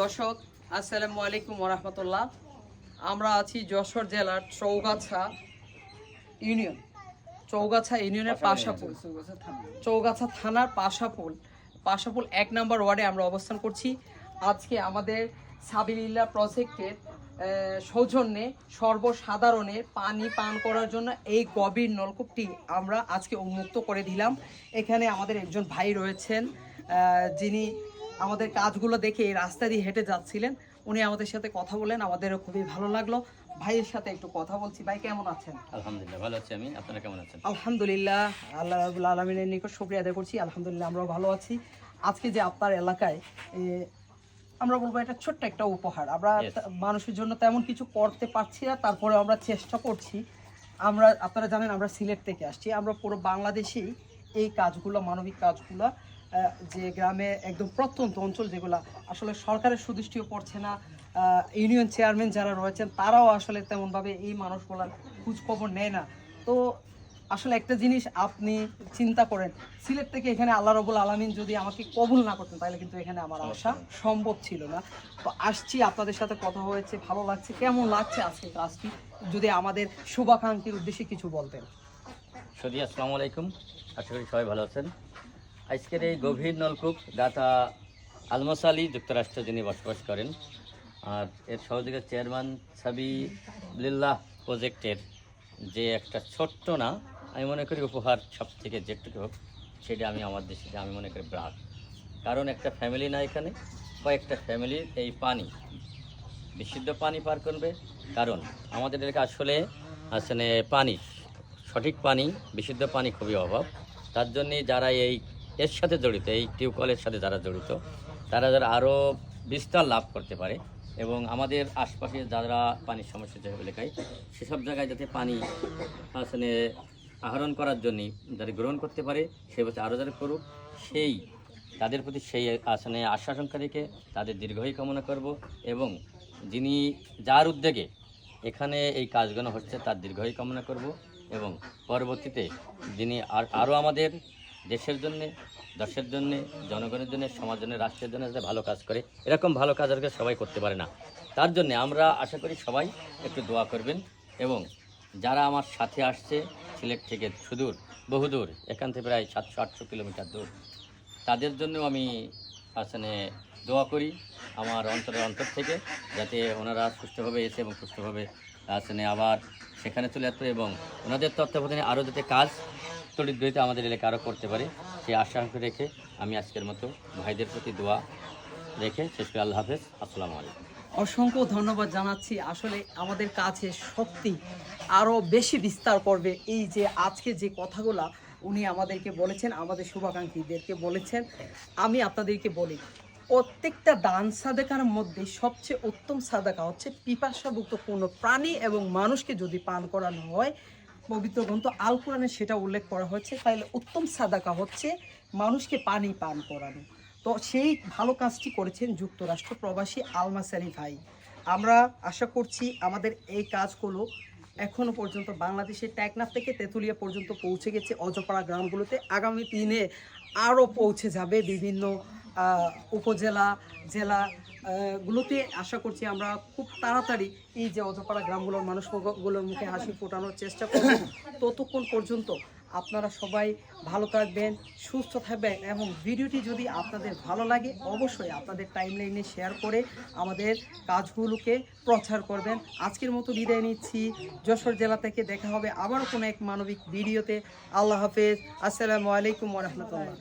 দর্শক আসসালামু আলাইকুম ওরহমতুল্লাহ। আমরা আছি যশোর জেলার চৌগাছা ইউনিয়ন। চৌগাছা ইউনিয়নের পাশাপুল। চৌগাছা থানার পাশাপুল। পাশাপুল এক নম্বর ওয়ার্ডে আমরা অবস্থান করছি। আজকে আমাদের সাবিলিল্লা প্রজেক্টের সৌজন্যে সর্বসাধারণের পানি পান করার জন্য এই গভীর নলকূপটি আমরা আজকে উন্মুক্ত করে দিলাম। এখানে আমাদের একজন ভাই রয়েছেন যিনি আমাদের কাজগুলো দেখে এই রাস্তা দিয়ে হেঁটে যাচ্ছিলেন। উনি আমাদের সাথে কথা বলেন আমাদেরও খুবই ভালো লাগল। ভাইয়ের সাথে একটু কথা বলছি। ভাই কেমন আছেন? আলহামদুলিল্লাহ ভালো আছি আমি। আপনারা কেমন আছেন? আলহামদুলিল্লাহ আল্লাহ রাবুল আলমিনের নিকট শুক্রিয়া আদায় করছি। আলহামদুলিল্লাহ আমরাও ভালো আছি। আজকে যে আপনার এলাকায় আমরা বলব এটা ছোট্ট একটা উপহার। আমরা মানুষের জন্য তেমন কিছু করতে পারছি না তারপরে আমরা চেষ্টা করছি। আমরা আপনারা জানেন আমরা সিলেট থেকে আসছি। আমরা পুরো বাংলাদেশেই এই কাজগুলো মানবিক কাজগুলো যে গ্রামে একদম প্রত্যন্ত অঞ্চল যেগুলো আসলে সরকারের সুদৃষ্টিও পড়ছে না ইউনিয়ন চেয়ারম্যান যারা রয়েছেন, তারাও আসলে তেমনভাবে এই মানুষগুলার খোঁজ খবর নেয় না। তো আসলে একটা জিনিস আপনি চিন্তা করেন, সিলেট থেকে এখানে আল্লাহ রবুল আলমিন যদি আমাকে কবুল না করতেন, তাহলে কিন্তু এখানে আমার আসা সম্ভব ছিল না। তো আসছি, আপনাদের সাথে কথা হয়েছে, ভালো লাগছে, কেমন লাগছে আজকে কাজটি? যদি আমাদের শুভাকাঙ্ক্ষীর উদ্দেশ্যে কিছু বলতেন। সদি আসসালামু আলাইকুম। আশা করি সবাই ভালো আছেন। আজকের এই গভীর নলকূপ, দাতা আলমস আলী, যুক্তরাষ্ট্রে, যিনি বসবাস করেন, আর এর সহযোগী চেয়ারম্যান সাবি লিল্লাহ প্রজেক্টের যে একটা ছোট্ট না, আমি মনে করি উপহার সব থেকে যেটুকু হোক, সেটা আমি আমার দেশে, আমি মনে করি ব্রাক কারণ একটা ফ্যামিলি না এখানে, কয়েকটা ফ্যামিলির এই পানি, বিশুদ্ধ পানি পার করবে। কারণ আমাদের এলাকা আসলে আসলে পানি সঠিক পানি, বিশুদ্ধ পানি খুবই অভাব। তার জন্যে যারা এই এর সাথে জড়িত, এই টিউবওয়েলের সাথে যারা জড়িত, তারা যারা আরও বিস্তার লাভ করতে পারে এবং আমাদের আশপাশে যারা পানির সমস্যা যে এলাকায়, সেসব জায়গায় যাতে পানি আসলে আহরণ করার জন্যে যারা গ্রহণ করতে পারে, সে বছর আরও যারা করুক, সেই তাদের প্রতি সেই আসনে আশাশঙ্কা রেখে তাদের দীর্ঘই কামনা করব এবং যিনি যার উদ্যোগে এখানে এই কাজগুলো হচ্ছে তার দীর্ঘই কামনা করব এবং পরবর্তীতে যিনি আর আরও আমাদের দেশের জন্যে দেশের জন্যে, জনগণের জন্য সমাজ জন্য, রাষ্ট্রের জন্য যাতে ভালো কাজ করে, এরকম ভালো কাজ আর সবাই করতে পারে না। তার জন্য আমরা আশা করি সবাই একটু দোয়া করবেন এবং যারা আমার সাথে আসছে, সিলেট থেকে সুদূর, বহুদূর, এখান থেকে প্রায় সাতশো, আটশো কিলোমিটার দূর, তাদের জন্য আমি আসলে দোয়া করি আমার অন্তরের অন্তর থেকে, যাতে ওনারা সুস্থভাবে এসে এবং সুস্থভাবে আসলে আবার সেখানে চলে আসতে এবং ওনাদের তত্ত্বাবধানে আরও যাতে কাজ তরিদ্রিত আমাদের এলাকা আরও করতে পারে সেই আশা রেখে আমি আজকের মতো ভাইদের প্রতি দোয়া রেখে শেষ করে। আল্লাহ হাফেজ। আসসালামু আলাইকুম। অসংখ্য ধন্যবাদ জানাচ্ছি। আসলে আমাদের কাছে শক্তি আরও বেশি বিস্তার করবে। এই যে আজকে যে কথাগুলা উনি আমাদেরকে বলেছেন, আমাদের শুভাকাঙ্ক্ষীদেরকে বলেছেন, আমি আপনাদেরকে বলি, প্রত্যেকটা দান সাদাকার মধ্যে সবচেয়ে উত্তম সাদাকা হচ্ছে পিপাসাভুক্ত কোনো প্রাণী এবং মানুষকে যদি পান করানো হয় পবিত্র গ্রন্থ আল কোরআনে সেটা উল্লেখ করা হয়েছে। তাহলে উত্তম সাদাকা হচ্ছে মানুষকে পানি পান করানো। তো সেই ভালো কাজটি করেছেন যুক্তরাষ্ট্র প্রবাসী আলমাসারি ভাই। আমরা আশা করছি আমাদের এই কাজগুলো এখনও পর্যন্ত বাংলাদেশের টেকনাফ থেকে তেঁতুলিয়া পর্যন্ত পৌঁছে গেছে। অজপাড়া গ্রামগুলোতে আগামী দিনে আরও পৌঁছে যাবে বিভিন্ন উপজেলা, জেলা গুলোতে আশা করছি আমরা খুব তাড়াতাড়ি এই যে অজপাড়া গ্রামগুলোর মানুষগুলোর মুখে হাসি ফোটানোর চেষ্টা করব। ততক্ষণ পর্যন্ত আপনারা সবাই ভালো থাকবেন, সুস্থ থাকবেন এবং ভিডিওটি যদি আপনাদের ভালো লাগে অবশ্যই আপনাদের টাইমলাইনে শেয়ার করে আমাদের কাজগুলোকে প্রচার করবেন। আজকের মতো বিদায় নিচ্ছি। যশোর জেলা থেকে দেখা হবে আবারও কোনো এক মানবিক ভিডিওতে। আল্লাহ হাফেজ। আসসালামু আলাইকুম রহমতুল্লাহ।